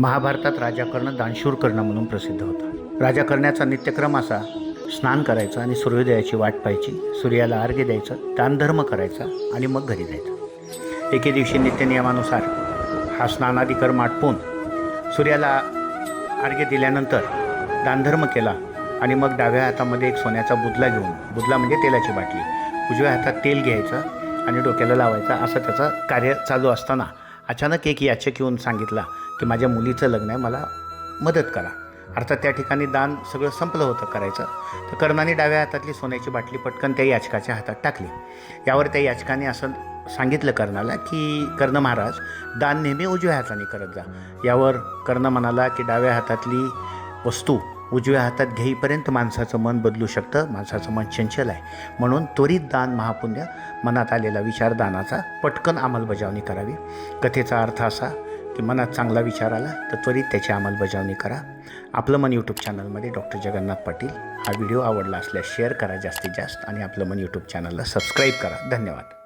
महाभारतात राजा दानशूरकर्ण म्हणून प्रसिद्ध होता. राजा करण्याचा नित्यक्रम असा स्नान करायचं आणि सूर्योदयाची वाट पाहायची सूर्याला अर्घ्य द्यायचं दानधर्म करायचा आणि मग घरी जायचं. एके दिवशी नित्यनियमानुसार हा स्नानादी कर्म आटपून सूर्याला अर्घ्य दिल्यानंतर दानधर्म केला आणि मग डाव्या हातामध्ये एक सोन्याचा बुदला घेऊन बुदला म्हणजे तेलाची बाटली उजव्या हातात तेल घ्यायचं आणि डोक्याला लावायचं असं त्याचं कार्य चालू असताना अचानक एक याचक येऊन सांगितला की माझ्या मुलीचं लग्न आहे मला मदत करा. अर्थात त्या ठिकाणी दान सगळं संपलं होतं करायचं. तर कर्णाने डाव्या हातातली सोन्याची बाटली पटकन त्या याचकाच्या हातात टाकली. यावर त्या याचकाने असं सांगितलं कर्णाला की कर्ण महाराज दान नेहमी उजव्या हाताने करत जा. यावर कर्ण म्हणाला की डाव्या हातातली वस्तू उजव्या हातात घेईपर्यंत माणसाचं मन बदलू शकतं माणसाचं मन चंचल आहे. म्हणून त्वरित दान महापुण्य मनात आलेला विचार दानाचा पटकन अंमलबजावणी करावी. कथेचा अर्थ असा की मनात चांगला विचार आला तर त्वरित त्याची अंमलबजावणी करा. आपलं मन यूट्यूब चॅनलमध्ये डॉक्टर जगन्नाथ पाटील. हा व्हिडिओ आवडला असल्यास शेअर करा जास्तीत जास्त आणि आपलं मन यूट्यूब चॅनलला सबस्क्राईब करा. धन्यवाद.